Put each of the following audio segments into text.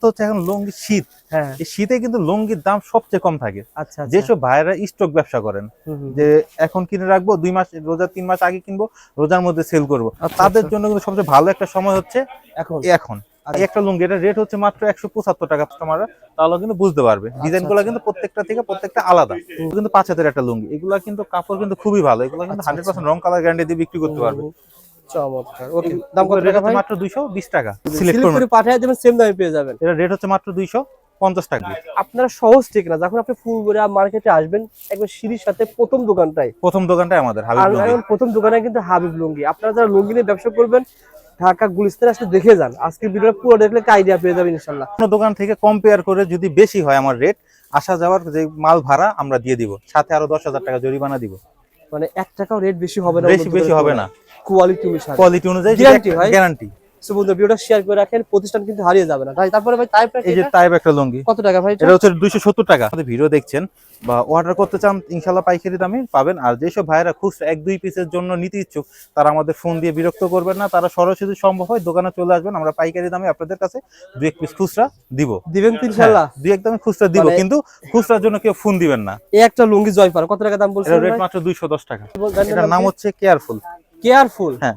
তো হচ্ছে এখন লুঙ্গি শীত। হ্যাঁ। এই শীতে কিন্তু লুঙ্গির দাম সবচেয়ে কম থাকে। আচ্ছা আচ্ছা। যেসব ভাইয়েরা স্টক ব্যবসা করেন। যে এখন কিনে রাখব দুই মাস রোজার তিন মাস আগে কিনবো রোজার মধ্যে সেল করব। আচ্ছা, তাদের আচ্ছা। জন্য কিন্তু সবচেয়ে ভালো একটা সময় হচ্ছে এখন। এখন। একটা লুঙ্গি এটা রেট হচ্ছে মাত্র একশো পঁচাত্তর টাকা কাস্টমাররা তাহলে কিন্তু বুঝতে পারবে। ডিজাইনগুলো কিন্তু প্রত্যেকটা থেকে প্রত্যেকটা আলাদা। কিন্তু পাঁচ হাতের একটা লুঙ্গি এগুলা কিন্তু কাপড় কিন্তু খুবই ভালো এগুলো কিন্তু হান্ড্রেড পার্সেন্ট রং কালার গ্যারান্টি দিয়ে বিক্রি করতে পারবে। চমৎকার। ওকে দাম কত রেট হচ্ছে মাত্র দুইশো বিশ টাকা। সিলেক্ট সিলেক্ট করে পাঠিয়ে দেবেন সেম দামে পেয়ে যাবেন। এটা রেট হচ্ছে মাত্র দুইশো পঞ্চাশ টাকা। আপনারা সহজ ঠিক না যখন আপনি মার্কেটে আসবেন একবার সিঁড়ির সাথে প্রথম দোকানটাই প্রথম দোকানটাই আমাদের হাবিব প্রথম দোকানে কিন্তু হাবিব লুঙ্গি। আপনারা যারা লুঙ্গি নিয়ে ব্যবসা করবেন ঢাকা গুলিস্তান আসলে দেখে যান। আজকের ভিডিওটা পুরো দেখলে আইডিয়া পেয়ে যাবেন ইনশাল্লাহ দোকান থেকে কম্পেয়ার করে যদি বেশি হয় আমার রেট আসা যাওয়ার যে মাল ভাড়া আমরা দিয়ে দিব। সাথে আরও দশ হাজার টাকা জরিমানা দিব। মানে এক টাকাও রেট বেশি হবে না বেশি বেশি হবে না। কোয়ালিটি অনুসারে। কোয়ালিটি অনুযায়ী Guarantee ভাই? গ্যারান্টি সো বন্ধু ভিডিওটা শেয়ার করে রাখেন প্রতিষ্ঠান কিন্তু হারিয়ে যাবে না। তাই তারপরে ভাই তাই এই যে টাইপ একটা লুঙ্গি। কত টাকা ভাই এটা? হচ্ছে দুইশো সত্তর টাকা। আমাদের ভিডিও দেখছেন বা অর্ডার করতে চান ইনশাল্লাহ পাইকারি দামে পাবেন। আর যেসব ভাইরা খুচরা এক দুই পিসের জন্য নিতে ইচ্ছুক তারা আমাদের ফোন দিয়ে বিরক্ত করবেন না। তারা সরাসরি সম্ভব হয় দোকানে চলে আসবেন। আমরা পাইকারি দামে আপনাদের কাছে দুই এক পিস খুচরা দিব। দিবেন হ্যাঁ, দুই এক দামে খুচরা দিব। মানে- কিন্তু খুচরার জন্য কেউ ফোন দিবেন না। এই একটা লুঙ্গি জয় পার কত টাকা দাম বলছেন রেট মাত্র দুইশো দশ টাকা। এটার নাম হচ্ছে কেয়ারফুল কেয়ারফুল হ্যাঁ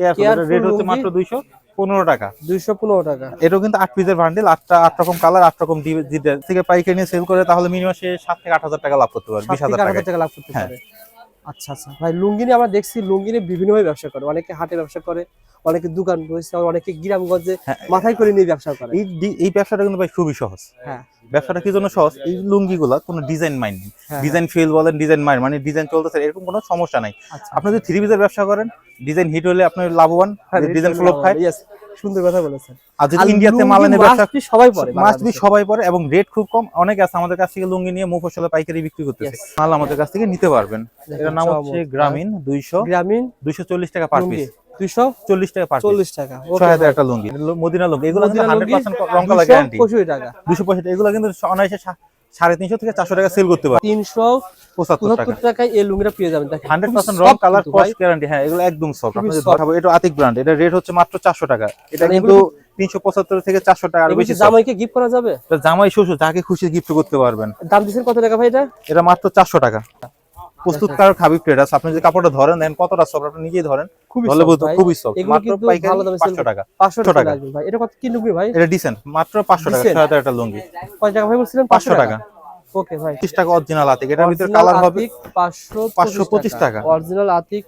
কেয়ারফুল রেট হচ্ছে মাত্র দুইশো পনেরো টাকা। দুইশো পনেরো টাকা। এটাও কিন্তু আট পিসের বান্ডিল আটটা আট রকম কালার আট রকম ডিজাইন থেকে পাইকারি নিয়ে সেল করে তাহলে মিনিমাম সে সাত থেকে আট হাজার টাকা লাভ করতে পারবে বিশ হাজার টাকা লাভ করতে হ্যাঁ। পারে। আচ্ছা আচ্ছা। ভাই লুঙ্গি আমরা দেখছি লুঙ্গিনি বিভিন্ন ভাবে ব্যবসা করে। অনেকে হাটে ব্যবসা করে অনেকে দোকান রয়েছে অনেকে গ্রামগঞ্জে হ্যাঁ। মাথায় করে নিয়ে ব্যবসা করে। এই এই ব্যবসাটা কিন্তু ভাই খুবই সহজ। হ্যাঁ। ব্যবসাটা কি জন্য সহজ? এই লুঙ্গি গুলা কোনো ডিজাইন মাইন্ড হ্যাঁ, ডিজাইন ফেল বলেন ডিজাইন মাইন্ড মানে ডিজাইন চলতেছে এরকম কোনো সমস্যা নাই। আচ্ছা। আপনি যদি থ্রি পিসের ব্যবসা করেন ডিজাইন হিট হলে আপনি লাভবান ডিজাইন ফ্লপ খায়। সুন্দর কথা বলেছেন। আর যদি ইন্ডিয়াতে মাল must ব্যবসা সবাই পরে মাস্ট বি সবাই পরে এবং রেট খুব কম। অনেক আছে আমাদের কাছ থেকে লুঙ্গি নিয়ে মুফসলে পাইকারি বিক্রি করতেছে. মাল আমাদের কাছ থেকে নিতে পারবেন। এটার নাম হচ্ছে গ্রামীণ দুইশো গ্রামীণ দুইশো চল্লিশ টাকা পার পিস দুইশো চল্লিশ টাকা পার পিস চল্লিশ টাকা Okay ছয় হাজার ভাই। একটা লুঙ্গি। মদিনা লুঙ্গি। এগুলো কিন্তু মদিনা হান্ড্রেড লুঙ্গি, পার্সেন্ট রং কালার 265 গ্যারান্টি টাকা। দুশো পঁয়ষট্টি এগুলো কিন্তু অনায়াসে সা- সাড়ে তিনশো থেকে চারশো টাকা সেল করতে পারে। তিনশো পঁচাত্তর টাকা। পঁচাত্তর টাকায় এই লুঙ্গিটা পেয়ে যাবেন। দেখেন হান্ড্রেড খুবই পার্সেন্ট রং কালার কস্ট গ্যারান্টি হ্যাঁ এগুলো একদম সফট খুবই দেখাবো এটা আতিক ব্র্যান্ড এটা রেট হচ্ছে মাত্র চারশো টাকা। এটা মানে কিন্তু এগুলো তিনশো পঁচাত্তর থেকে চারশো টাকা। আর বেশি জামাইকে গিফট করা যাবে? জামাই শ্বশুর যাকে খুশি গিফট করতে পারবেন। দাম দিচ্ছেন কত টাকা ভাই এটা? এটা মাত্র চারশো টাকা। প্রস্তুতকারক হাবিব ট্রেডার্স আপনি যদি কাপড়টা ধরেন দেন কতটা সফট আপনি নিজেই ধরেন। বুঝতে খুবই সফট মাত্র পাইকারি ভালো দামে sell পাঁচশো করে। টাকা। পাঁচশো টাকা। টাকা। ভাই। এটা কত কি লুঙ্গি ভাই? এটা ডিসেন্ট মাত্র পাঁচশো টাকা Decent? ছয় হাজার একটা লুঙ্গি। কয় টাকা ভাই বলছিলেন? পাঁচশো টাকা। ওকে ভাই। পঁচিশ টাকা অরিজিনাল আতিক। এটার ভিতরে কালার হবে 525 টাকা। অরিজিনাল আতিক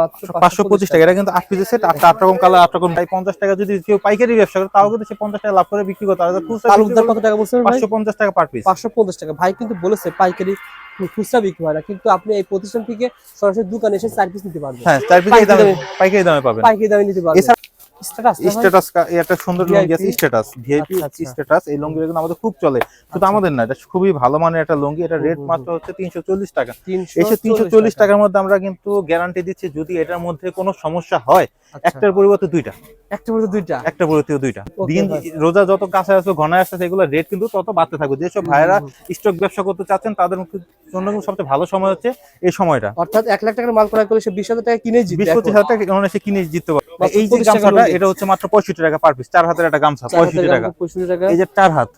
মাত্র পাঁচশো পঁচিশ টাকা। এটা কিন্তু আট পিসের সেট আটটা আট রকম কালার আট রকম তাই পঞ্চাশ টাকা যদি কেউ পাইকারি ব্যবসা করে তাও কিন্তু সে পঞ্চাশ টাকা লাভ করে বিক্রি করতে পারে। তালুকদার কত টাকা বলছেন ভাই? পাঁচশো পঞ্চাশ টাকা পার পিস পাঁচশো পঞ্চাশ টাকা। ভাই কিন্তু বলেছে পাইকারি খুচরা বিক্রি হয় না। কিন্তু আপনি এই প্রতিষ্ঠান থেকে সরাসরি দোকানে এসে চার পিস নিতে পারবেন। হ্যাঁ চার পিস পাইকারি দামে। পাইকারি দামে পাবেন। পাইকারি দামে নিতে পারবেন। স্ট্যাটাস স্ট্যাটাস একটা সুন্দর লুঙ্গি আছে? স্ট্যাটাস ভিআইপি আচ্ছা, আচ্ছা। স্ট্যাটাস এই লুঙ্গি কিন্তু আমাদের খুব চলে। শুধু আমাদের না এটা খুবই ভালো মানের একটা লুঙ্গি। এটা রেট মাত্র হচ্ছে তিনশো চল্লিশ টাকা। তিনশো এসে তিনশো চল্লিশ টাকার মধ্যে আমরা কিন্তু গ্যারান্টি দিচ্ছি যদি এটার মধ্যে কোনো সমস্যা হয় একটা একটার পরিবর্তে দুইটা। একটা বলতে দুইটা? একটা পরিবর্তে দুইটা। দিন রোজা যত কাছে আসবে ঘনায় আসছে এগুলো রেট কিন্তু তত বাড়তে থাকবে। যেসব ভাইয়েরা স্টক ব্যবসা করতে চাচ্ছেন তাদের জন্য সবচেয়ে ভালো সময় হচ্ছে এই সময়টা। অর্থাৎ এক লাখ টাকার মাল ক্রয় করলে সে বিশ হাজার টাকা কিনে বিশ পঁচিশ। হাজার টাকা অনায়াসে কিনে জিততে এই যে গামছাটা এটা হচ্ছে মাত্র পঁয়ষট্টি টাকা পার পিস চার হাতের একটা গামছা পঁয়ষট্টি টাকা, টাকা। এই যে চার হাত।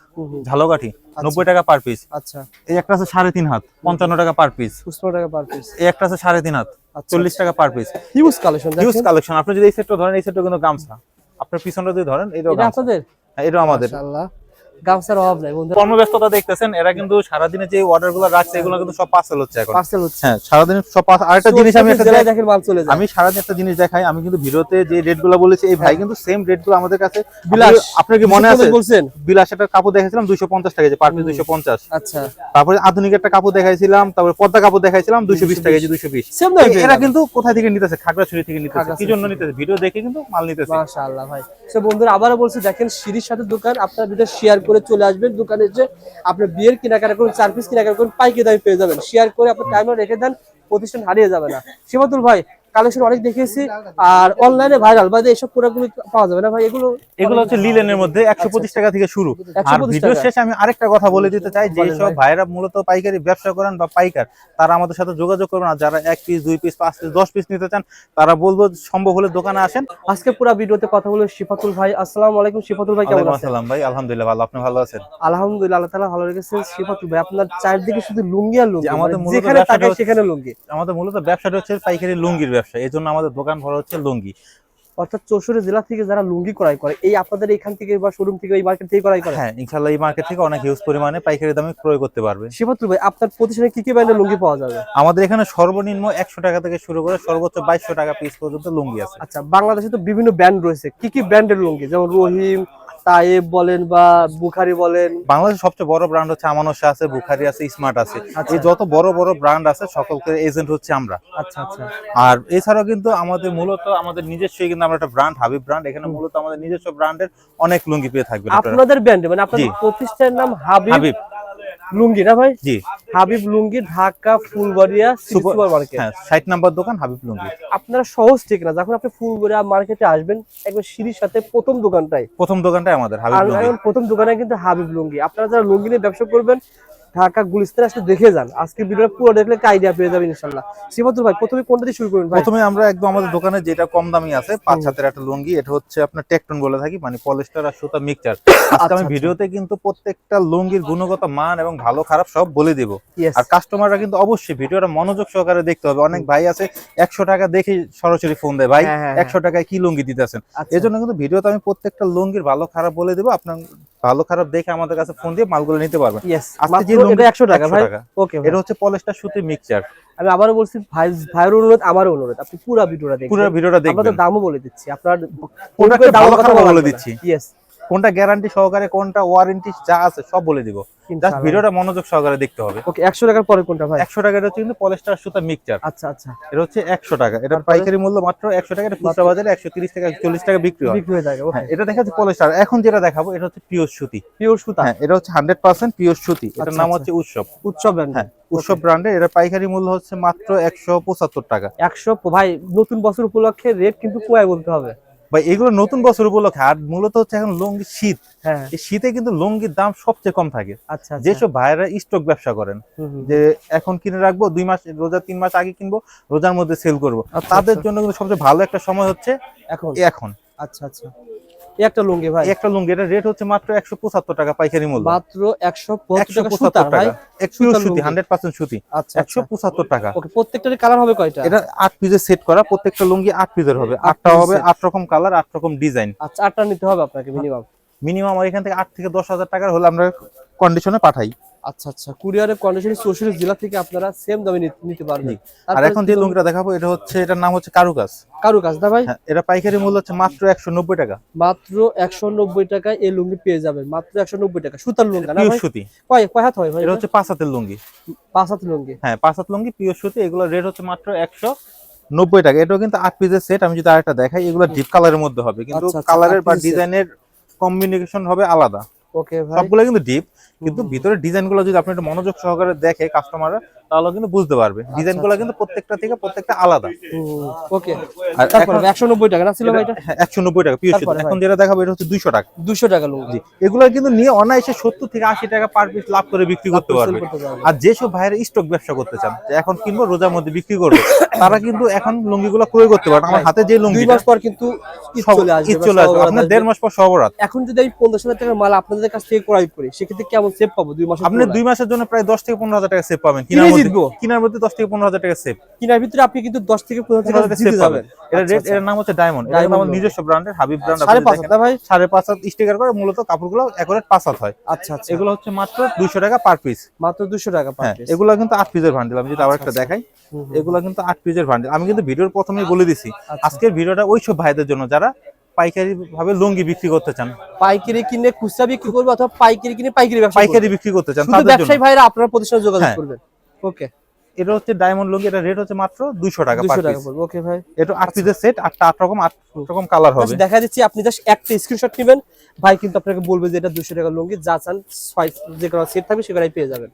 ঝালকাঠি আচ্ছা। নব্বই টাকা পার পিস আচ্ছা। এই একটা আছে সাড়ে তিন হাত পঞ্চান্ন টাকা পার পিস টাকা পার পিস এই একটা আছে সাড়ে তিন হাত আচ্ছা চল্লিশ টাকা per piece huge collection huge collection আপনি যদি এই সেটটা ধরেন এই সেটটা কিন্তু গামছা। আপনার পিছনটা যদি ধরেন এটা আপনাদের? হ্যাঁ, এটাও আমাদের। মাশাআল্লাহ। গামছার অভাব নাই বন্ধুরা। কর্মব্যস্ততা দেখতেছেন এরা কিন্তু সারাদিনে যে অর্ডারগুলো রাখছে এগুলো কিন্তু সব পার্সেল হচ্ছে এখন। পার্সেল হচ্ছে। হ্যাঁ সারাদিনে সব আরেকটা জিনিস আমি একটা দেখেন মাল চলে যায়। আমি সারাদিন একটা জিনিস দেখাই আমি কিন্তু ভিডিওতে যে রেটগুলো বলেছি এই ভাই কিন্তু সেম রেটগুলো আমাদের কাছে বিলাস। আপনার- কি মনে আছে? বলছেন? বিলাস একটা কাপড় দেখাইছিলাম দুইশো পঞ্চাশ টাকা যে পার পিস দুইশো পঞ্চাশ। আচ্ছা। তারপরে আধুনিক একটা কাপড় দেখাইছিলাম তারপরে পদ্মা কাপড় দেখাইছিলাম দুইশো বিশ টাকা যে দুইশো বিশ। এরা কিন্তু কোথায় থেকে নিতেছে? খাগড়াছড়ি থেকে নিতেছে। কি জন্য নিতেছে? ভিডিও দেখে কিন্তু মাল নিতেছে। মাশাআল্লাহ ভাই। সো বন্ধুরা আবারও বলছি দেখেন সিঁড়ির সাথে দোকান আপনার ভিডিও শেয়ার করে চলে আসবেন, দোকানে যে আপনার বিয়ের কেনাকাটা করুন চার পিস কেনাকাটা করুন পাইকে দামে পেয়ে যাবেন। শেয়ার করে আপনার টাইমে রেখে দেন, প্রতিষ্ঠান হারিয়ে যাবে না। শিবাতুল ভাই কালেকশন অনেক দেখেছি আর অনলাইনে ভাইরাল বা এইসব প্রোডাক্টগুলো পাওয়া যাবে না ভাই এগুলো এগুলো হচ্ছে লিলেনের মধ্যে একশো পঁচিশ টাকা থেকে শুরু। আর ভিডিও শেষে আমি আরেকটা কথা বলে দিতে চাই যে সব ভাইরা মূলত পাইকারি ব্যবসা করেন বা পাইকার তারা আমাদের সাথে যোগাযোগ করবেন আর যারা এক পিস দুই পিস পাঁচ পিস দশ পিস নিতে চান তারা বলব সম্ভব হলে দোকানে আসেন। আজকে পুরো ভিডিওতে কথা বলে শিফাতুল ভাই আসসালামু আলাইকুম। শিফাতুল ভাই কেমন আছেন? আসসালাম ভাই আলহামদুলিল্লাহ ভালো আপনি ভালো আছেন? আলহামদুলিল্লাহ আল্লাহ তাআলা ভালো রেখেছেন। শিফাতুল ভাই আপনার চারদিকে শুধু লুঙ্গি আর লুঙ্গি আমাদের মানে মূলত যেখানে তাকাই সেখানে লুঙ্গি। আমাদের মূলত ব্যবসাটা হচ্ছে পাইকারি লুঙ্গির ব্যবসা। এই জন্য আমাদের দোকান ভরা হচ্ছে লুঙ্গি। অর্থাৎ চৌষট্টি জেলা থেকে যারা লুঙ্গি ক্রয় করে এই আপনাদের এখান থেকে বা শোরুম থেকে এই মার্কেট থেকে ক্রয় করে? হ্যাঁ ইনশাল্লাহ এই মার্কেট থেকে অনেক হিউজ পরিমাণে পাইকারি দামে ক্রয় করতে পারবে। শিফাতুল ভাই আপনার প্রতিষ্ঠানে কি কি ব্র্যান্ডের লুঙ্গি পাওয়া যাবে? আমাদের এখানে সর্বনিম্ন একশো টাকা থেকে শুরু করে সর্বোচ্চ বাইশশো টাকা পিস পর্যন্ত লুঙ্গি আছে। আচ্ছা বাংলাদেশে তো বিভিন্ন ব্র্যান্ড রয়েছে। কি কি ব্র্যান্ডের লুঙ্গি? যেমন রহিম তায়েব বলেন বা বুখারি বলেন। বাংলাদেশের সবচেয়ে বড় ব্র্যান্ড হচ্ছে আমানসা আছে বুখারি আছে স্মার্ট আছে। আচ্ছা। এই যত বড় বড় ব্র্যান্ড আছে সকলকে এজেন্ট হচ্ছে আমরা। আচ্ছা আচ্ছা। আর এছাড়াও কিন্তু আমাদের মূলত আমাদের নিজস্বই কিন্তু আমরা একটা ব্র্যান্ড হাবিব ব্র্যান্ড এখানে মূলত আমাদের নিজস্ব ব্র্যান্ডের অনেক লুঙ্গি পেয়ে থাকবে আপনাদের ব্র্যান্ড মানে আপনাদের প্রতিষ্ঠানের নাম হাবিব লুঙ্গি না ভাই? জি। হাবিব লুঙ্গি ঢাকা ফুলবাড়িয়া সুপার- মার্কেট। হ্যাঁ সাইট নাম্বার দোকান হাবিব লুঙ্গি। আপনারা সহজ ঠিক না। যখন আপনি ফুলবাড়িয়া মার্কেটে আসবেন একবার সিঁড়ির সাথে প্রথম দোকানটাই প্রথম দোকানটাই আমাদের হাবিব লুঙ্গি। প্রথম দোকানে কিন্তু হাবিব লুঙ্গি। আপনারা যারা লুঙ্গি নিয়ে ব্যবসা করবেন ঢাকা গুলিস্তান আসলে দেখে যান। আজকে ভিডিওটা পুরো দেখলে আইডিয়া পেয়ে যাবেন ভাই প্রথমে কোনটা দিয়ে শুরু করবেন ভাই? প্রথমে আমরা একদম আমাদের দোকানে যেটা কম দামি আছে পাঁচ হাতের একটা লুঙ্গি এটা হচ্ছে আপনার টেকটন বলে থাকি মানে পলিস্টার আর সুতা মিক্সচার। আজকে আমি আচ্ছা। ভিডিওতে কিন্তু প্রত্যেকটা লুঙ্গির গুণগত মান এবং ভালো খারাপ সব বলে দিব. আর কাস্টমাররা কিন্তু অবশ্যই ভিডিওটা মনোযোগ সহকারে দেখতে হবে। অনেক ভাই আছে একশো টাকা দেখে সরাসরি ফোন দেয় ভাই হ্যাঁ, হ্যাঁ, একশো টাকায় কি লুঙ্গি দিতেছেন আচ্ছা। এই জন্য কিন্তু ভিডিওতে আমি প্রত্যেকটা লুঙ্গির ভালো খারাপ বলে দেবো। আপনার ভালো খারাপ দেখে আমাদের কাছে ফোন দিয়ে মালগুলো নিতে পারবেন। একশো আজকে যে লুঙ্গি এটা 100 টাকা ভাই। ওকে এটা হচ্ছে পলেস্টার সুতি মিক্সচার আমি আবারও বলছি ভাই ভাইয়ের অনুরোধ আমার অনুরোধ। আপনি পুরো ভিডিওটা দেখুন পুরো ভিডিওটা আমরা তো দামও বলে দিচ্ছি। আপনার প্রোডাক্টের ভালো কথা বলে দিচ্ছি। Yes, কোনটা গ্যারান্টি সহকারে কোনটা ওয়ারেন্টি যা আছে সব বলে দিব। জাস্ট ভিডিওটা মনোযোগ সহকারে দেখতে হবে। ওকে 100 টাকার পরে কোনটা ভাই? একশো টাকা এটা হচ্ছে কিন্তু পলিস্টার সুতা মিক্সচার আচ্ছা আচ্ছা। এটা হচ্ছে একশো টাকা। এটা পাইকারি মূল্য মাত্র একশো টাকা এটা খুচরা বাজারে একশো তিরিশ টাকা চল্লিশ টাকা বিক্রি হয়। বিক্রি হয়ে ওকে হ্যাঁ এটা দেখা যাচ্ছে পলিস্টার এখন যেটা দেখাবো এটা হচ্ছে পিওর সুতি। পিওর সুতা? হ্যাঁ এটা হচ্ছে হান্ড্রেড পার্সেন্ট পিওর সুতি। এটার আচ্ছা, নাম আচ্ছা। হচ্ছে উৎসব। উৎসব ব্র্যান্ড হ্যাঁ উৎসব ব্র্যান্ডে এটা পাইকারি মূল্য হচ্ছে মাত্র একশো পঁচাত্তর টাকা। 100 ভাই নতুন বছর উপলক্ষে রেট কিন্তু কোয়ায় বলতে হবে। ভাই এগুলো নতুন বছর উপলক্ষে। আর মূলত হচ্ছে এখন লুঙ্গি শীত। হ্যাঁ। শীতে কিন্তু লুঙ্গির দাম সবচেয়ে কম থাকে। আচ্ছা আচ্ছা। যেসব ভাইয়েরা স্টক ব্যবসা করেন। যে এখন কিনে রাখব দুই মাস রোজা তিন মাস আগে কিনবো রোজার মধ্যে সেল করব। আচ্ছা, তাদের আচ্ছা। জন্য কিন্তু সবচেয়ে ভালো একটা সময় হচ্ছে এখন? এখন। আচ্ছা আচ্ছা। একটা লুঙ্গি ভাই। একটা লুঙ্গি এটা রেট হচ্ছে মাত্র একশো পঁচাত্তর টাকা পাইকারি মূল্য। মাত্র 175 একশো টাকা সুতা ভাই? টাকা একশো সুতার সুতি লুঙ্গি। হান্ড্রেড পার্সেন্ট সুতি। আচ্ছা একশো আচ্ছা পঁচাত্তর টাকা। ওকে প্রত্যেকটারই কালার হবে কয়টা? এটা আট পিসের সেট করা প্রত্যেকটা লুঙ্গি আট পিসের হবে। আট আটটা হবে set। আট রকম কালার আট রকম ডিজাইন আচ্ছা আটটা নিতে হবে আপনাকে মিনিমাম মিনিমাম এখান থেকে আট থেকে দশ হাজার টাকার হলে আমরা কন্ডিশনে পাঠাই। আচ্ছা আচ্ছা। কুরিয়ারের কন্ডিশন চৌষট্টি জেলা থেকে আপনারা সেম দামে নিতে পারবেন। আর এখন যে লুঙ্গিটা দেখাবো এটা হচ্ছে এটার নাম হচ্ছে কারুকাজ। কারু কাজ না ভাই? হ্যাঁ এটা পাইকারি মূল্য হচ্ছে মাত্র একশো নব্বই টাকা। মাত্র একশো নব্বই টাকায় এই লুঙ্গি পেয়ে যাবেন। মাত্র একশো নব্বই টাকা। সুতার লুঙ্গি না সুতি। কয় কয় হাত হয় ভাই এটা হচ্ছে পাঁচ হাতের লুঙ্গি। পাঁচ হাত লুঙ্গি? হ্যাঁ পাঁচ হাত লুঙ্গি পিওর সুতি। এগুলো রেট হচ্ছে মাত্র একশো নব্বই টাকা। এটাও কিন্তু আট পিসের সেট আমি যদি আরেকটা দেখাই এগুলো ডিপ কালারের মধ্যে হবে। কিন্তু আচ্ছা, আচ্ছা, কালারের বা ডিজাইনের কম্বিনেশন হবে আলাদা। ওকে সবগুলো কিন্তু ডিপ কিন্তু ভিতরে ডিজাইনগুলো যদি আপনি একটু মনোযোগ সহকারে দেখে কাস্টমাররা তাহলে কিন্তু বুঝতে পারবে। ডিজাইনগুলো কিন্তু প্রত্যেকটা থেকে প্রত্যেকটা আলাদা। ওকে। আর তারপরে এখন- একশো নব্বই টাকা না ছিল ভাই এটা একশো নব্বই টাকা পিওর তারপরে এখন যেটা দেখাবো এটা হচ্ছে দুইশো টাকা। দুশো টাকা লুঙ্গি এগুলো কিন্তু নিয়ে অনায়াসে সত্তর থেকে আশি টাকা পার পিস লাভ করে বিক্রি করতে পারবে। আর যেসব ভাইয়ের স্টক ব্যবসা করতে চান যে এখন কিনবো রোজার মধ্যে বিক্রি করবে তারা কিন্তু এখন লুঙ্গিগুলো ক্রয় করতে পারেন আমার হাতে যে দুই লুঙ্গি মাস পর কিন্তু চলে আসবে চলে আসবে। আপনার দেড় মাস পর সবরাত এখন যদি আমি পঞ্চাশ হাজার টাকার মাল আপনাদের কাছ থেকে ক্রয় করি সেক্ষেত্রে কেমন সেভ পাবো দুই মাস আপনি দুই মাসের জন্য প্রায় দশ থেকে পনেরো হাজার টাকা সেভ পাবেন। কিনে জিতবো। কিনার মধ্যে দশ থেকে পনেরো হাজার টাকা সেভ কিনার ভিতরে আপনি কিন্তু দশ থেকে পনেরো পনেরো টাকা সেভ পাবেন। এটা আচ্ছা, রেট আচ্ছা। এর নাম হচ্ছে ডায়মন্ড এটা আমার নিজস্ব ব্র্যান্ডের হাবিব ব্র্যান্ড সাড়ে পাঁচ হাত ভাই। সাড়ে পাঁচ হাত স্টিকার করে মূলত কাপড়গুলো একুরেট পাঁচ হাত হয়। আচ্ছা আচ্ছা। এগুলো হচ্ছে মাত্র দুইশো টাকা পার পিস মাত্র দুশো টাকা পার হ্যাঁ piece। এগুলো কিন্তু আট পিসের ভান্ডেল আমি যদি আবার একটা আচ্ছা। দেখাই হুম, হুম। এগুলো কিন্তু আট পিসের ভান্ডেল আমি কিন্তু ভিডিওর প্রথমেই বলে দিছি। আচ্ছা। আজকের ভিডিওটা ওই সব ভাইদের জন্য যারা পাইকারি ভাবে লুঙ্গি বিক্রি করতে চান? পাইকারি কিনে খুচরা বিক্রি করব অথবা পাইকারি কিনে পাইকারি ব্যবসা পাইকারি বিক্রি করতে চান তাদের ব্যবসায়ী ভাইরা আপনার প্রতিষ্ঠানে যোগাযোগ হ্যাঁ। করবেন। ওকে এটা হচ্ছে ডায়মন্ড লুঙ্গি এটা রেট হচ্ছে মাত্র দুইশো টাকা পার দুশো টাকা পিস পড়বে। ওকে ভাই। এটা আট পিসের সেট আটটা আট রকম আট রকম কালার হবে। দেখা দিচ্ছি আপনি জাস্ট একটা স্ক্রিনশট নেবেন। ভাই কিন্তু আপনাকে বলবে যে এটা দুশো টাকা লুঙ্গি যা চান যে কোনো সেট থাকবে সেখানে পেয়ে যাবেন।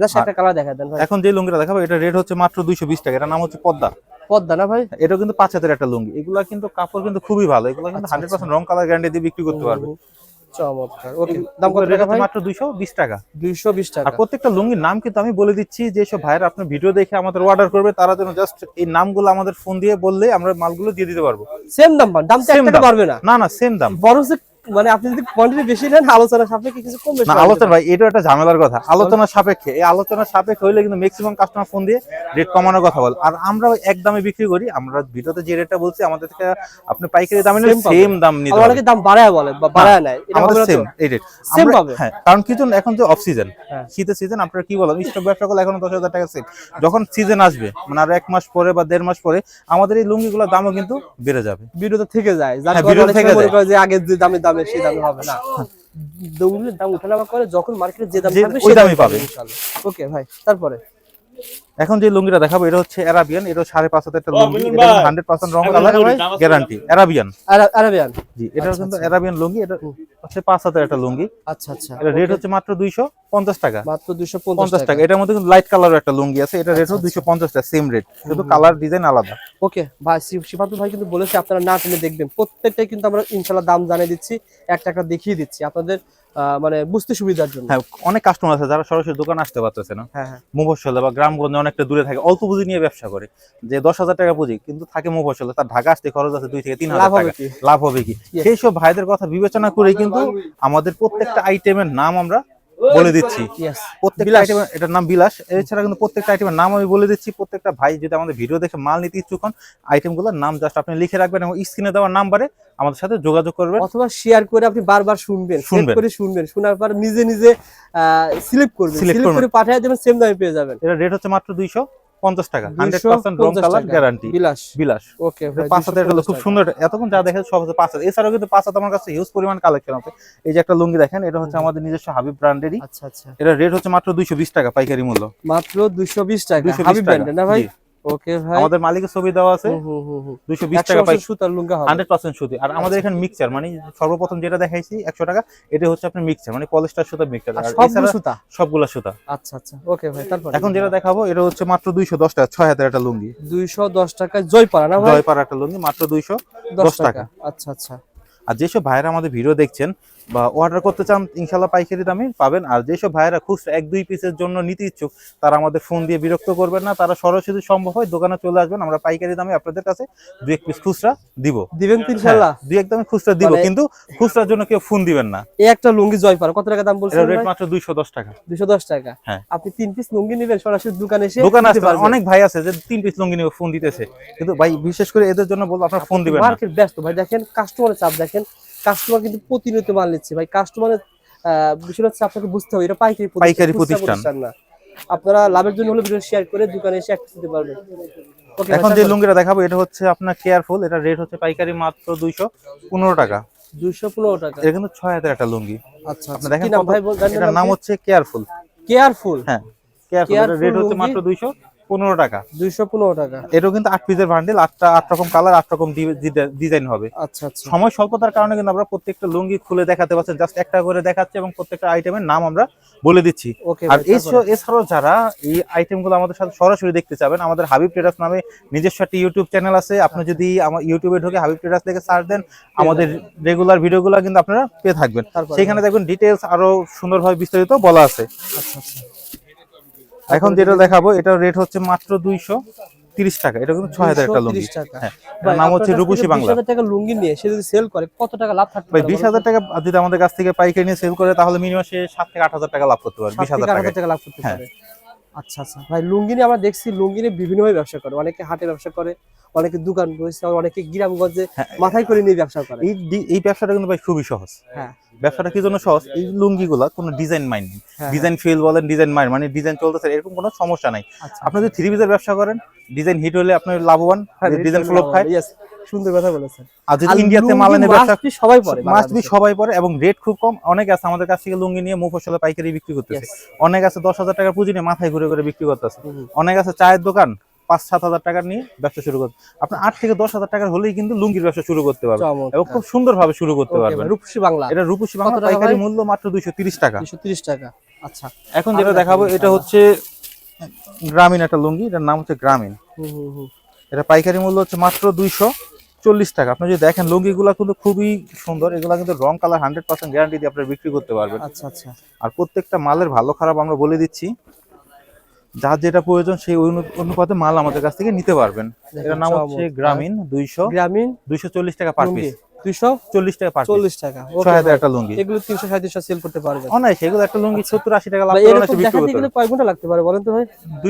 জাস্ট একটা কালার দেখা দেন ভাই। এখন যে লুঙ্গিটা দেখাবো এটা রেট হচ্ছে মাত্র দুইশো বিশ টাকা এটার নাম হচ্ছে পদ্মা। পদ্মা না ভাই? এটা কিন্তু পাঁচ হাতের একটা লুঙ্গি। এগুলা কিন্তু কাপড় কিন্তু খুবই ভালো। এগুলো কিন্তু আচ্ছা, হান্ড্রেড পার্সেন্ট রং কালার গ্যারান্টি দিয়ে বিক্রি করতে পারবে। চমৎকার। ওকে দাম কত টাকা ভাই? মাত্র দুইশো বিশ টাকা। দুইশো বিশ টাকা। আর প্রত্যেকটা লুঙ্গির নাম কিন্তু আমি বলে দিচ্ছি যে সব ভাইরা আপনার ভিডিও দেখে আমাদের অর্ডার করবে তারা যেন জাস্ট এই নামগুলো আমাদের ফোন দিয়ে বললে আমরা মালগুলো দিয়ে দিতে পারব। সেম দাম তো। বাড়বে না। না না সেম দাম। বরং মানে আপনি যদি কোয়ান্টিটি বেশি নেন আলোচনা সাপেক্ষে কিছু কম বেশি আলোচনা ভাই এটা একটা ঝামেলার কথা। আলোচনা সাপেক্ষে এই আলোচনা সাপেক্ষে হইলে কিন্তু ম্যাক্সিমাম কাস্টমার ফোন দিয়ে রেট কমানোর কথা বল। আর আমরা এক দামে বিক্রি করি আমরা ভিডিওতে যে রেটটা বলছি আমাদের থেকে আপনি পাইকারি দামে নিলে সেম দাম নিতে হবে। অনেকে দাম বাড়ায় বলে বা বাড়ায় নেয়। আমাদের তো? সেম এই রেট Same পাবে। হ্যাঁ কারণ কি জন্য? এখন যে অফ সিজন হ্যাঁ। শীতের সিজন আপনারা কি বলেন? স্টক ব্যবসা করলে এখন দশ হাজার টাকা সেল যখন সিজন আসবে মানে আরও এক মাস পরে বা দেড় মাস পরে আমাদের এই লুঙ্গিগুলোর দামও কিন্তু বেড়ে যাবে। ভিডিওতে থেকে যায়। যার হ্যাঁ, কারণে থেকে যায়। যে দামে দামে সেই দামে হবে না। দৌড়ের দাম উঠানামা করে যখন মার্কেটে যে দাম থাকবে সেই দামই পাবে। ওকে ভাই তারপরে? এখন যে লুঙ্গিটা দেখাবো এটা হচ্ছে অ্যারাবিয়ান এটা সাড়ে পাঁচ হাজার একটা লুঙ্গি। এটা হান্ড্রেড পার্সেন্ট রং কালার নামাজ গ্যারান্টি অ্যারাবিয়ান আরাবিয়ান জি এটা আচ্ছা, কিন্তু আচ্ছা। অ্যারাবিয়ান লুঙ্গি এটা হচ্ছে পাঁচ হাজার একটা লুঙ্গি। আচ্ছা আচ্ছা। এটা রেট হচ্ছে মাত্র দুইশো পঞ্চাশ টাকা। মাত্র দুইশো পঞ্চাশ টাকা। এটার মধ্যে কিন্তু লাইট কালার একটা লুঙ্গি আছে এটা রেট আচ্ছা, হচ্ছে দুইশো পঞ্চাশ টাকা সেম রেট কিন্তু কালার ডিজাইন আলাদা। ওকে ভাই শিবান্ত ভাই কিন্তু বলেছে আপনারা না টেনে দেখবেন। প্রত্যেকটাই কিন্তু আমরা ইনশাল্লাহ দাম জানিয়ে দিচ্ছি একটা একটা দেখিয়ে দিচ্ছি। আপনাদের মানে বুঝতে সুবিধার জন্য। হ্যাঁ অনেক কাস্টমার আছে যারা সরাসরি দোকান আসতে পারতেছে না। হ্যাঁ হ্যাঁ। মুফসলে বা গ্রামগঞ্জে অনেকটা দূরে থাকে অল্প পুঁজি নিয়ে ব্যবসা করে। যে দশ হাজার টাকা পুঁজি কিন্তু থাকে মুফসলে তার ঢাকা আসতে খরচ আছে দুই থেকে তিন হাজার লাভ হবে টাকা কি? লাভ হবে কি? সেই সব ভাইদের কথা বিবেচনা করে কিন্তু আমাদের প্রত্যেকটা আইটেমের নাম আমরা বলে দিচ্ছি। প্রত্যেকটা বিলাস। আইটেমের এটার নাম বিলাস। এছাড়া কিন্তু প্রত্যেকটা আইটেমের নাম আমি বলে দিচ্ছি। প্রত্যেকটা ভাই যদি আমাদের ভিডিও দেখে মাল নিতে ইচ্ছুক হন আইটেমগুলোর নাম জাস্ট আপনি লিখে রাখবেন এবং স্ক্রিনে দেওয়ার নাম্বারে আমাদের সাথে যোগাযোগ করবেন। অথবা শেয়ার করে আপনি বারবার শুনবেন শুনবেন। করে শুনবেন শোনার পর নিজে নিজে সিলেক্ট করবেন। সিলেক্ট করে পাঠিয়ে দেবেন সেম দামে পেয়ে যাবেন। এটা রেট হচ্ছে মাত্র দুইশো পঞ্চাশ টাকা। হান্ড্রেড 250 পার্সেন্ট রং কালার গ্যারান্টি বিলাস। বিলাস। ওকে ভাই পাঁচ একটা 250 খুব সুন্দর। এটা। এতক্ষণ যা দেখে সব হচ্ছে পাঁচ হাজার। এছাড়াও কিন্তু পাঁচ হাজার আমার কাছে হিউজ পরিমাণ কালেকশন আছে। এই যে একটা লুঙ্গি দেখেন এটা হচ্ছে আমাদের নিজস্ব হাবিব ব্র্যান্ডেরই আচ্ছা আচ্ছা। এটা রেট হচ্ছে মাত্র দুইশো বিশ টাকা পাইকারি মূল্য। মাত্র 220 টাকা। 220 হাবিব টাকা। ব্র্যান্ডের না ভাই। ওকে ভাই। আমাদের মালিকের ছবি দেওয়া আছে। হুম, হুম, হুম, হুম। দুইশো বিশ 100 টাকা পাই। সুতার লুঙ্গা হবে। হান্ড্রেড পার্সেন্ট সুতি। আর আমাদের এখানে মিক্সচার মানে সর্বপ্রথম যেটা দেখাইছি একশো টাকা এটা হচ্ছে আপনার মিক্সচার মানে পলিস্টার সুতা মিক্সচার আর সবগুলো সুতা? সবগুলা সুতা। আচ্ছা আচ্ছা। ওকে ভাই তারপর? এখন যেটা দেখাবো এটা হচ্ছে মাত্র দুইশো দশ টাকা ছয় হাতের একটা লুঙ্গি। 210 টাকা জয়পাড়া না ভাই? জয় পাড়া একটা লুঙ্গি মাত্র দুইশো দশ টাকা। টাকা। আচ্ছা আচ্ছা। আর যেসব ভাইরা আমাদের ভিডিও দেখছেন বা অর্ডার করতে চান ইনশাল্লাহ পাইকারি দামে পাবেন। আর যেসব ভাইরা খুচরা এক দুই পিসের জন্য নিতে ইচ্ছুক তারা আমাদের ফোন দিয়ে বিরক্ত করবেন না। তারা সরাসরি সম্ভব হয় দোকানে চলে আসবেন। আমরা পাইকারি দামে আপনাদের কাছে দু এক পিস খুচরা দিব। দিবেন তো ইনশাআল্লাহ হ্যাঁ, দুই একদমই খুচরা দিব মানে- কিন্তু খুচরার জন্য কেউ ফোন দিবেন না। এই একটা লুঙ্গি জয়পাড়া কত টাকা দাম বলছেন রেট মাত্র দুইশো দশ টাকা। 210 টাকা। হ্যাঁ। আপনি তিন পিস লুঙ্গি নেবেন সরাসরি দোকানে এসে দোকান আসতে। অনেক ভাই আছে যে তিন পিস লুঙ্গি নিয়ে ফোন দিতেছে। কিন্তু ভাই বিশেষ করে এদের জন্য বলব আপনার ফোন দিবেন না। মার্কেট ব্যস্ত। ভাই দেখেন কাস্টমারের চাপ দেখেন। কাস্টমার কিন্তু প্রতিনিয়ত মাল নিচ্ছে। ভাই কাস্টমারের বিষয় হচ্ছে আপনাকে বুঝতে হবে এটা পাইকারি প্রতিষ্ঠান, পাইকারি প্রতিষ্ঠান। না। আপনারা লাভের জন্য হলে ভিডিও শেয়ার করে দোকানে এসে একটা দিতে পারবেন। এখন যে? লুঙ্গিটা দেখাবো এটা হচ্ছে আপনার কেয়ারফুল এটা রেট হচ্ছে পাইকারি মাত্র দুইশো পনেরো টাকা। 215 টাকা। এটা কিন্তু ছয় হাজার একটা লুঙ্গি। আচ্ছা আচ্ছা। দেখেন ভাই এটার নাম হচ্ছে কেয়ারফুল কেয়ারফুল হ্যাঁ কেয়ারফুল রেট হচ্ছে মাত্র দুইশো। পনেরো টাকা। 215 টাকা। এটাও কিন্তু আট পিসের বান্ডেল আটটা আট রকম কালার আট রকম ডিজাইন হবে। আচ্ছা আচ্ছা। সময় স্বল্পতার কারণে কিন্তু আমরা প্রত্যেকটা লুঙ্গি খুলে দেখাতে পারছি জাস্ট একটা করে দেখাচ্ছি এবং প্রত্যেকটা আইটেমের নাম আমরা বলে দিচ্ছি। আর এছাড়াও এছাড়াও যারা এই আইটেমগুলো আমাদের সাথে সরাসরি দেখতে চাবেন আমাদের হাবিব ট্রেডার্স নামে নিজস্ব একটা ইউটিউব চ্যানেল আছে। আপনি যদি আমার ইউটিউবে ঢুকে হাবিব ট্রেডার্স থেকে সার্চ দেন আমাদের রেগুলার ভিডিওগুলো কিন্তু আপনারা পেয়ে থাকবেন। সেখানে দেখবেন ডিটেলস আরও সুন্দরভাবে বিস্তারিত বলা আছে। আচ্ছা আচ্ছা। এখন যেটা দেখাবো এটা রেট হচ্ছে মাত্র দুইশো তিরিশ টাকা। এটা কিন্তু ছয় হাজার একটা লুঙ্গি। 230 টাকা। হ্যাঁ। নাম হচ্ছে রূপসী বাংলা। টাকা লুঙ্গি নিয়ে সে যদি সেল করে কত টাকা লাভ পারে বিশ হাজার টাকা যদি আমাদের কাছ থেকে পাইকারি নিয়ে সেল করে তাহলে মিনিমাম সে সাত থেকে আট হাজার টাকা লাভ করতে পারে বিশ হাজার টাকা টাকা লাভ করতে হ্যাঁ। পারে। আচ্ছা আচ্ছা। ভাই লুঙ্গি নিয়ে আমরা দেখছি লুঙ্গি নিয়ে বিভিন্নভাবে ব্যবসা করে। অনেকে হাটে ব্যবসা করে অনেকে দোকান রয়েছে অনেকে গ্রামগঞ্জে হ্যাঁ। মাথায় করে নিয়ে ব্যবসা করে। এই এই ব্যবসাটা কিন্তু ভাই খুবই সহজ। হ্যাঁ। ব্যবসাটা কি জন্য সহজ? এই লুঙ্গি লুঙ্গিগুলা কোনো ডিজাইন মাইন্ড নেই। হ্যাঁ, ডিজাইন ফিল বলেন ডিজাইন মাইন্ড মানে ডিজাইন চলতেছে এরকম কোনো সমস্যা নাই। আচ্ছা। আপনি যদি থ্রি পিসের ব্যবসা করেন ডিজাইন হিট হলে আপনি লাভবান ডিজাইন ফ্লোপ খায় সুন্দর কথা বলেছেন। আর যদি ইন্ডিয়াতে মাল এনে ব্যবসা সবাই পরে মাস্ট বি সবাই পরে এবং রেট খুব কম অনেক আছে আমাদের কাছ থেকে লুঙ্গি নিয়ে মুফসলে পাইকারি বিক্রি করতেছে। অনেক আছে দশ হাজার টাকার পুঁজি নিয়ে মাথায় ঘুরে ঘুরে বিক্রি করতেছে। অনেক আছে চায়ের দোকান পাঁচ সাত হাজার টাকা নিয়ে ব্যবসা শুরু করতে আপনি আট থেকে দশ হাজার টাকার হলেই কিন্তু লুঙ্গির ব্যবসা শুরু করতে পারবেন এবং খুব সুন্দর ভাবে শুরু করতে পারবেন। রূপসী বাংলা। এটা রূপসী বাংলা পাইকারি মূল্য মাত্র দুইশো তিরিশ টাকা। দুশো তিরিশ টাকা। আচ্ছা। এখন যেটা দেখাবো এটা হচ্ছে গ্রামীণ একটা লুঙ্গি এটার নাম হচ্ছে গ্রামীণ। হুম হুম। এটা পাইকারি মূল্য হচ্ছে মাত্র দুইশো চল্লিশ টাকা। আপনি যদি দেখেন লুঙ্গিগুলো কিন্তু খুবই সুন্দর। এগুলো কিন্তু রং কালার হান্ড্রেড পার্সেন্ট গ্যারান্টি দিয়ে আপনারা বিক্রি করতে পারবেন। আচ্ছা আচ্ছা। আর প্রত্যেকটা মালের ভালো খারাপ আমরা বলে দিচ্ছি। যার যেটা প্রয়োজন সেই অনুপাতে মাল আমাদের কাছ থেকে নিতে পারবেন। এটার নাম হচ্ছে গ্রামীণ দুইশো গ্রামীণ দুইশো চল্লিশ টাকা পার পিস দুইশো চল্লিশ টাকা পার টাকা। একটা লুঙ্গি। এগুলো সেল করতে এগুলো একটা লুঙ্গি সত্তর আশি টাকা লাভ ভাই, করে এরকম অনায়াসে বিক্রি করতে গেলে কয় ঘণ্টা লাগতে পারে বলেন তো ভাই?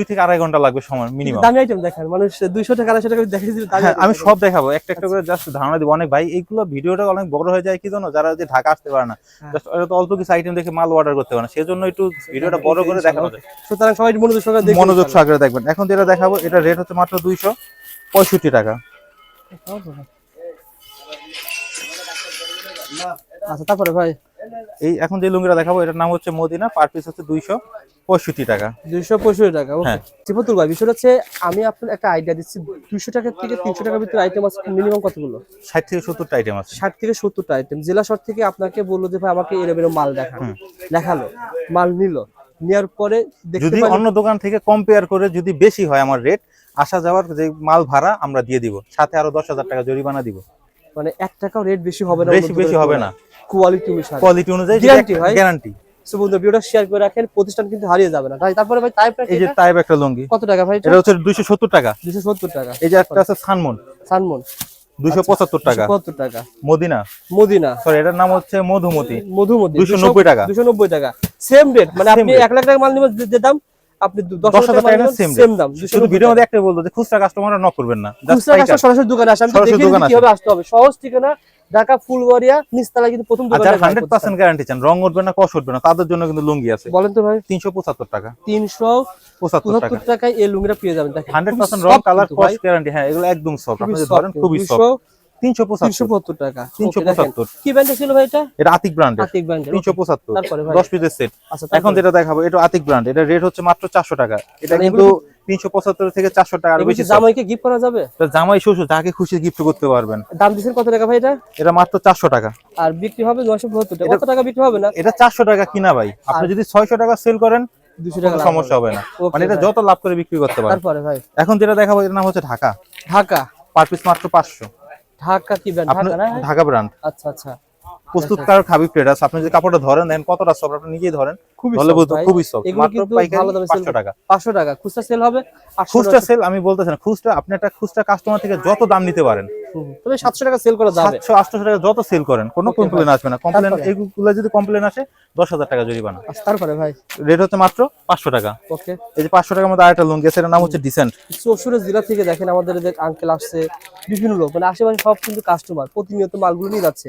থেকে আড়াই ঘণ্টা লাগবে সময় মিনিমাম দামি আইটেম দেখান মানুষ দুইশো টাকা দিলে হ্যাঁ আমি সব দেখাবো একটা একটা করে জাস্ট ধারণা দিব। অনেক ভাই এইগুলো ভিডিওটা অনেক বড় হয়ে যায় কি জানো? যারা যে ঢাকা আসতে পারে না হ্যাঁ। জাস্ট অল্প কিছু আইটেম দেখে মাল অর্ডার করতে পারে না সেজন্য একটু ভিডিওটা বড় করে দেখানো যায়। সুতরাং সবাই মনোযোগ সহকারে দেখুন মনোযোগ সহকারে দেখবেন। এখন যেটা দেখাবো এটা রেট হচ্ছে মাত্র দুইশো পঁয়ষট্টি টাকা। আচ্ছা তারপরে ভাই? এই এখন যে লুঙ্গিটা দেখাবো এটার নাম হচ্ছে মদিনা পার পিস হচ্ছে দুইশো পঁয়ষট্টি টাকা। দুইশো পঁয়ষট্টি টাকা ওকে হ্যাঁ। সিফাতুল ভাই বিষয়টা হচ্ছে আমি আপনার একটা আইডিয়া দিচ্ছি দুইশো টাকা থেকে তিনশো টাকার ভিতরে আইটেম আছে মিনিমাম কতগুলো? ষাট থেকে সত্তরটা আইটেম আছে। ষাট থেকে সত্তরটা আইটেম জেলা শহর থেকে আপনাকে বলল যে ভাই আমাকে এরকম মাল দেখান। দেখাল মাল নিল। নেওয়ার পরে যদি অন্য দোকান থেকে কম্পেয়ার করে যদি বেশি হয় আমার রেট আসা যাওয়ার যে মাল ভাড়া আমরা দিয়ে দিব। সাথে আরও দশ হাজার টাকা জরিমানা দিব। মানে এক টাকাও রেট বেশি হবে না বেশি বেশি হবে না। কোয়ালিটি অনুসারে কোয়ালিটি অনুযায়ী ভাই? গ্যারান্টি সো বন্ধুরা ভিডিওটা শেয়ার করে রাখেন প্রতিষ্ঠান কিন্তু হারিয়ে যাবে না। তাই তারপরে ভাই তাই এই যে টাইপ একটা লুঙ্গি। কত টাকা ভাই এটা? হচ্ছে দুইশো সত্তর টাকা। দুশো সত্তর টাকা। এই যে একটা আছে সানমুন। সানমন। দুইশো পঁচাত্তর টাকা। সত্তর টাকা। মদিনা। মদিনা। সরি এটার নাম হচ্ছে মধুমতি। মধুমতি 290 টাকা। দুশো নব্বই টাকা। সেম রেট মানে আপনি rate। এক লাখ টাকা মাল নেবেন যে দাম আপনি দু- দশ দশ হাজার হাজার টাকা টাকা সেম দাম শুধু ভিডিওর মধ্যে একটাই বলতো যে খুচরা কাস্টমাররা নক করবেন না। খুচরা। কাছে সরাসরি দোকানে আসে আমি দেখিয়ে দিই কীভাবে আসতে হবে। সহজ ঠিকানা ঢাকা ফুলবাড়িয়া নিচতলা কিন্তু প্রথম দোকানে যারা হান্ড্রেড পার্সেন্ট গ্যারান্টি চান রং উঠবে না কষ উঠবে না তাদের জন্য কিন্তু লুঙ্গি আছে। বলেন তো ভাই। তিনশো পঁচাত্তর টাকা। তিনশো পঁচাত্তর টাকা পঁচাত্তর টাকায় এই লুঙ্গিটা পেয়ে যাবেন। দেখেন হান্ড্রেড খুবই পার্সেন্ট soft রং কালার কস গ্যারান্টি হ্যাঁ এগুলো একদম সফট আপনি ধরেন খুবই সফট দুশো- তিনশো তিনশো পঁচাত্তর পঁচাত্তর টাকা। তিনশো Okay, দেখেন। পঁচাত্তর। কি ব্র্যান্ডের ছিল ভাই এটা এটা আতিক ব্র্যান্ডের আতিক ব্র্যান্ডের তিনশো পঁচাত্তর। তারপরে ভাই। দশ পিসের সেট আচ্ছা এখন যেটা দেখাবো এটা আতিক ব্র্যান্ড এটা রেট হচ্ছে মাত্র চারশো টাকা। এটা কিন্তু থেকে চারশো টাকা আর বেশি জামাইকে গিফট করা যাবে? এটা জামাই শ্বশুর যাকে খুশি গিফট করতে পারবেন। দাম কত টাকা ভাই এটা? এটা মাত্র চারশো টাকা। আর বিক্রি হবে টাকা। কত টাকা বিক্রি হবে না? এটা চারশো টাকা কিনা ভাই। আপনি যদি ছয়শো টাকা সেল করেন টাকা সমস্যা হবে না। মানে এটা যত লাভ করে বিক্রি করতে তারপরে ভাই। এখন যেটা দেখাবো এটার নাম হচ্ছে ঢাকা। ঢাকা। পার পিস মাত্র পাঁচশো। ঢাকা কি ব্র্যান্ড ঢাকা না? ঢাকা ব্র্যান্ড আচ্ছা আচ্ছা। প্রস্তুতকার খাবি ট্রেডার্স আপনি যদি কাপড়টা ধরেন দেন কতটা সফট আপনি নিজেই ধরেন। খুবই খুবই সফট মাত্র পাইকারি ভালো দামে sell পাঁচশো টাকা। পাঁচশো টাকা। খুচরা সেল হবে খুচরা সেল আমি খুচরা আপনি একটা খুচরা কাস্টমার থেকে যত দাম নিতে পারেন। তবে সাতশো টাকা সেল করা যাবে। সাতশো আটশো টাকা যত সেল করেন কোনো কমপ্লেন আসবে না। কমপ্লেন এইগুলো যদি কমপ্লেন আসে দশ হাজার টাকা জরিমানা। আচ্ছা, তারপরে ভাই? রেট হচ্ছে মাত্র পাঁচশো টাকা। ওকে। এই যে পাঁচশো টাকার মধ্যে আরেকটা লুঙ্গি আছে নাম হচ্ছে ডিসেন্ট চৌষট্টি জেলা থেকে দেখেন আমাদের এদের আঙ্কেল আসছে বিভিন্ন লোক। মানে আশেপাশে সব কিন্তু কাস্টমার প্রতিনিয়ত মালগুলো নিয়ে যাচ্ছে।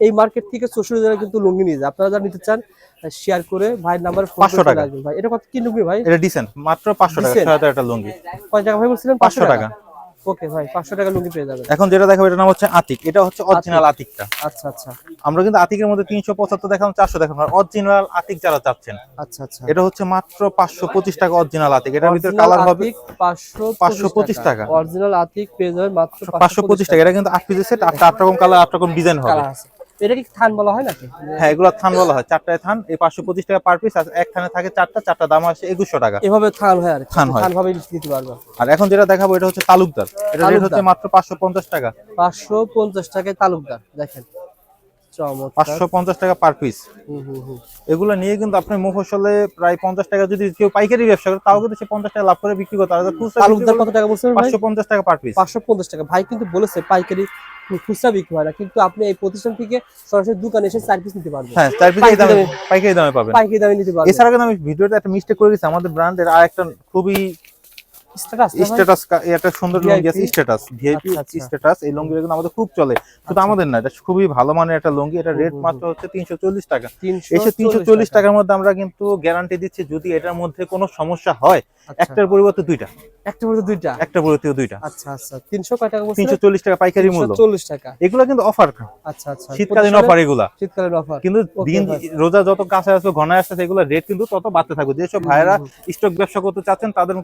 এই মার্কেট থেকে চৌষট্টি জেলা কিন্তু লুঙ্গি নিয়ে যায়। আপনারা যারা নিতে চান শেয়ার করে ভাইয়ের নাম্বার 500 টাকা। ভাই। এটা কত কি লুঙ্গি ভাই? এটা ডিসেন্ট মাত্র পাঁচশো টাকা একটা লুঙ্গি। কয় টাকা ভাই বলছিলেন? পাঁচশো টাকা? ওকে ভাই পাঁচশো টাকা লুঙ্গি পেয়ে যাবেন। এখন যেটা দেখাবো এটার নাম হচ্ছে আতিক। এটা হচ্ছে অরিজিনাল আতিকটা। আচ্ছা আচ্ছা। আমরা কিন্তু আতিকের মধ্যে দেখালাম দেখালাম অরিজিনাল আতিক যারা চাচ্ছেন। আচ্ছা আচ্ছা। এটা হচ্ছে মাত্র পাঁচশো পঁচিশ টাকা অরিজিনাল আতিক। এটার ভিতরে কালার হবে পাঁচশো 525 টাকা। অরিজিনাল আতিক পেয়ে যাবেন মাত্র পাঁচশো পঁচিশ টাকা। এটা কিন্তু পিসের সেট রকম কালার আট রকম ডিজাইন হবে। এটা কি থান বলা হয় নাকি? হ্যাঁ এগুলো থান বলা হয়। চারটায় থান এই পাঁচশো পঁচিশ টাকা পার পিস আর এক থানে থাকে চারটা চারটা দাম আসে একুশশো টাকা। এভাবে থান হয় আর থান হয়। থানভাবে দিতে পারবেন। আর এখন যেটা দেখাবো এটা হচ্ছে তালুকদার। এটা রেট হচ্ছে মাত্র পাঁচশো পঞ্চাশ টাকা। পাঁচশো পঞ্চাশ টাকায় তালুকদার দেখেন। পাঁচশো পঞ্চাশ টাকা পার পিস। এগুলো নিয়ে কিন্তু আপনি মফসলে প্রায় পঞ্চাশ টাকা যদি কেউ পাইকারি ব্যবসা করে তাও কিন্তু সে পঞ্চাশ টাকা লাভ করে বিক্রি করতে। তালুকদার কত টাকা বলছেন পাঁচশো পঞ্চাশ টাকা পার পিস পাঁচশো পঞ্চাশ টাকা। ভাই কিন্তু বলেছে পাইকারি খুচরা বিক্রি হয় না কিন্তু আপনি এই প্রতিষ্ঠান থেকে সরাসরি দোকানে এসে চার পিস নিতে পারবেন। হ্যাঁ চার পিস পাইকারি দামে। পাবেন। পাইকারি দামে নিতে পারবেন। এছাড়া কিন্তু আমি ভিডিওতে একটা মিস্টেক করে দিচ্ছি আমাদের ব্র্যান্ডের আর একটা খুবই স্ট্যাটাস স্ট্যাটাস একটা সুন্দর লুঙ্গি আছে VIP? স্ট্যাটাস ভিআইপি আচ্ছা, আচ্ছা। স্ট্যাটাস এই লুঙ্গি কিন্তু আমাদের খুব চলে। শুধু আমাদের না এটা খুবই ভালো মানের একটা লুঙ্গি এটা রেট হুম, হুম, মাত্র হচ্ছে তিনশো চল্লিশ টাকা। এসে তিনশো চল্লিশ টাকার মধ্যে আমরা কিন্তু গ্যারান্টি দিচ্ছি যদি এটার মধ্যে কোনো সমস্যা হয় একটার পরিবর্তে দুইটা। একটা বলতে দুইটা? একটার পরিবর্তে দুইটা। আচ্ছা আচ্ছা। তিনশো কয় টাকা বলছেন তিনশো চল্লিশ টাকা পাইকারি মূল্য। চল্লিশ টাকা। এগুলো কিন্তু অফার আচ্ছা আচ্ছা। শীতকালীন অফার এগুলা। শীতকালীন অফার কিন্তু দিন রোজা যত কাছে আসবে ঘনায় আসছে সেগুলো রেট কিন্তু তত বাড়তে থাকবে। যেসব ভাইয়েরা স্টক ব্যবসা করতে চাচ্ছেন তাদের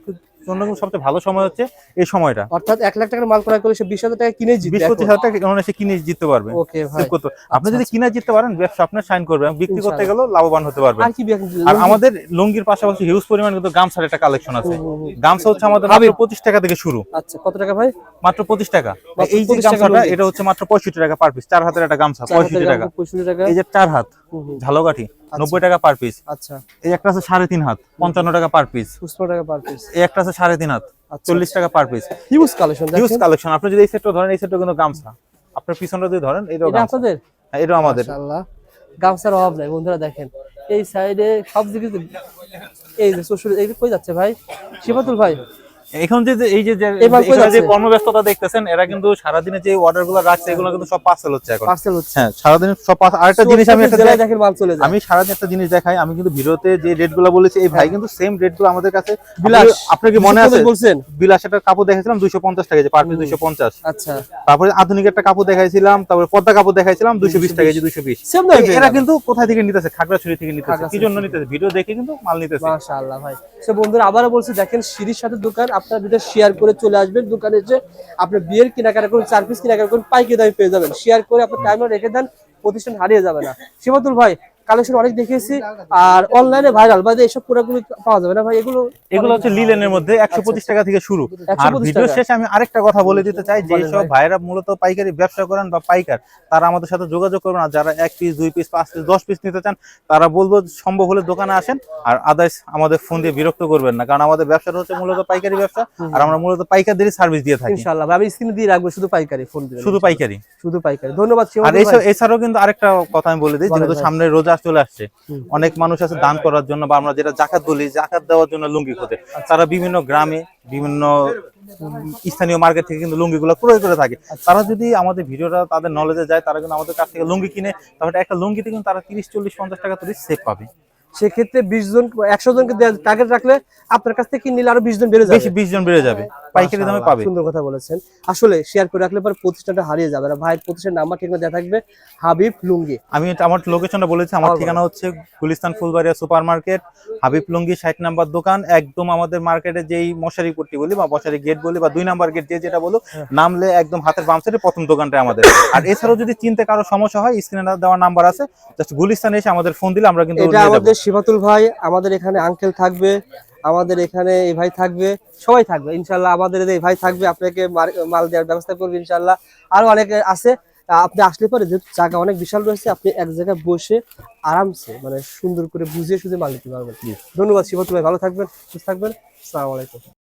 জন্য সবচেয়ে ভালো সময় হচ্ছে এই সময়টা। অর্থাৎ এক লাখ টাকার মাল ক্রয় করলে সে বিশ হাজার টাকা কিনে জিতবে বিশ পঁচিশ হাজার টাকা সে কিনে জিততে পারবে। ওকে ভাই। পারবে। আপনি যদি কিনে জিততে পারেন ব্যবসা আপনার সাইন করবে বিক্রি করতে গেলেও লাভবান হতে পারবেন। আর কি আর আমাদের লুঙ্গির পাশাপাশি হিউজ পরিমাণ কিন্তু গামছার একটা কালেকশন আছে। গামছা হচ্ছে আমাদের মাত্র পঁচিশ টাকা থেকে শুরু। আচ্ছা কত টাকা ভাই? মাত্র পঁচিশ টাকা। এই যে গামছাটা এটা হচ্ছে মাত্র পঁয়ষট্টি টাকা পার পিস চার হাতের একটা গামছা পঁয়ষট্টি টাকা। এই যে চার হাত। ঝালকাঠি। নব্বই টাকা পার পিস আচ্ছা। এই একটা আছে সাড়ে তিন হাত পঞ্চান্ন টাকা পার পিস পুষ্প টাকা পার পিস এই একটা আছে সাড়ে তিন হাত আচ্ছা। চল্লিশ টাকা per piece huge collection huge collection আপনি যদি এই সেটটা ধরেন এই সেটটা কিন্তু গামছা। আপনার পিছনটা যদি ধরেন এটা আপনাদের? হ্যাঁ, এটাও আমাদের। গামছার অভাব নাই বন্ধুরা দেখেন। এই সাইডে সব দিকে এই যে শ্বশুর এই কই যাচ্ছে ভাই? শিবাতুল ভাই। এখন যে এই যে যে- কর্মব্যস্ততা দেখতেছেন এরা কিন্তু সারাদিনে যে অর্ডারগুলো রাখছে এগুলো কিন্তু সব পার্সেল হচ্ছে এখন। পার্সেল হচ্ছে। হ্যাঁ সারাদিন সব আরেকটা জিনিস আমি একটা দেখেন মাল চলে যায়। আমি সারাদিন একটা জিনিস দেখাই আমি কিন্তু ভিডিওতে যে রেটগুলো বলেছি এই ভাই কিন্তু সেম রেটগুলো আমাদের কাছে বিলাস। আপনার কি মনে আছে? বলছেন? বিলাস একটা কাপড় দেখাইছিলাম দুইশো পঞ্চাশ টাকা যে পার পিস আচ্ছা। তারপরে আধুনিক একটা কাপড় দেখাইছিলাম তারপরে পদ্মা কাপড় দেখাইছিলাম দুইশো বিশ টাকা যে দুইশো বিশ। সেম এরা কিন্তু কোথায় থেকে নিতেছে? খাগড়াছড়ি থেকে নিতেছে। কি জন্য নিতেছে? ভিডিও দেখে কিন্তু মাল নিতেছে। মাশাআল্লাহ ভাই। সো বন্ধুরা আবারও বলছি দেখেন সিঁড়ির সাথে দোকান আপনারা ভিডিও শেয়ার করে চলে আসবেন দোকানে যে আপনার বিয়ের কেনাকাটা করুন চার পিস কেনাকাটা করুন পাইকে দামে পেয়ে যাবেন। শেয়ার করে আপনার টাইমে রেখে দেন, প্রতিষ্ঠান হারিয়ে যাবে না। শিবাতুল ভাই কালেকশন অনেক দেখিয়েছি। আর অনলাইনে ভাইরাল বা এইসব প্রোডাক্টগুলো পাওয়া যাবে না ভাই এগুলো এগুলো হচ্ছে লিলেনের মধ্যে একশো পঁচিশ টাকা থেকে শুরু। আর ভিডিও শেষে আমি আরেকটা কথা বলে দিতে চাই যে সব ভাইরা মূলত পাইকারি ব্যবসা করেন বা পাইকার তারা আমাদের সাথে যোগাযোগ করবেন। আর যারা এক পিস দুই পিস পাঁচ পিস দশ পিস নিতে চান তারা বলব সম্ভব হলে দোকানে আসেন। আর আদার্স আমাদের ফোন দিয়ে বিরক্ত করবেন না কারণ আমাদের ব্যবসাটা হচ্ছে মূলত পাইকারি ব্যবসা আর আমরা মূলত পাইকারদেরই সার্ভিস দিয়ে থাকি। ইনশাআল্লাহ আমি স্ক্রিনে দিয়ে রাখব শুধু পাইকারি ফোন শুধু পাইকারি। শুধু পাইকারি। ধন্যবাদ আর এছাড়াও কিন্তু আরেকটা কথা আমি বলে দিই যেহেতু সামনে রোজা চলে আসছে। অনেক মানুষ আছে দান করার জন্য বা আমরা যেটা জাকাত বলি জাকাত দেওয়ার জন্য লুঙ্গি খোঁজে। তারা বিভিন্ন গ্রামে বিভিন্ন স্থানীয় মার্কেট থেকে কিন্তু লুঙ্গিগুলো ক্রয় করে থাকে। তারা যদি আমাদের ভিডিওটা তাদের নলেজে যায় তারা কিন্তু আমাদের কাছ থেকে লুঙ্গি কিনে তাহলে একটা লুঙ্গিতে কিন্তু তারা তিরিশ চল্লিশ পঞ্চাশ টাকা তুলি সেভ পাবে। সেক্ষেত্রে বিশ জন একশো জনকে টার্গেট রাখলে আপনার কাছ থেকে নিলে আরও বিশ জন বেড়ে যাবে। বিশ জন বেড়ে যাবে। পাইকারি দামে পাবে। সুন্দর কথা বলেছেন। আসলে শেয়ার করে রাখলে পরে প্রতিষ্ঠানটা হারিয়ে যাবে না। ভাইয়ের প্রতিষ্ঠান নাম্বার ঠিক দেওয়া থাকবে। হাবিব লুঙ্গি। আমি আমার লোকেশনটা বলেছি আমার আমার ঠিকানা হচ্ছে গুলিস্তান ফুলবাড়িয়া সুপার মার্কেট হাবিব লুঙ্গি ষাট নাম্বার দোকান একদম আমাদের মার্কেটে যেই মশারি পট্টি বলি বা মশারি গেট বলি বা দুই নাম্বার গেট যে যেটা বলো হ্যাঁ। নামলে একদম হাতের বাম সাইডে প্রথম দোকানটা আমাদের। আর এছাড়াও যদি চিনতে কারও সমস্যা হয় স্ক্রিনে দেওয়া নাম্বার আছে জাস্ট গুলিস্তানে এসে আমাদের ফোন দিলে আমরা কিন্তু এটা আমাদের শিবাতুল ভাই আমাদের এখানে আঙ্কেল থাকবে। আমাদের এখানে এই ভাই থাকবে সবাই থাকবে ইনশাল্লাহ আমাদের এই ভাই থাকবে আপনাকে মাল দেওয়ার ব্যবস্থা করবে ইনশাল্লাহ। আরও অনেকে আছে আপনি আসলে পরে যেহেতু জায়গা অনেক বিশাল রয়েছে আপনি এক জায়গায় বসে আরামসে মানে সুন্দর করে বুঝিয়ে শুধু মাল নিতে পারবেন। ধন্যবাদ শিবত ভাই ভালো থাকবেন সুস্থ থাকবেন। সালামালাইকুম আলাইকুম।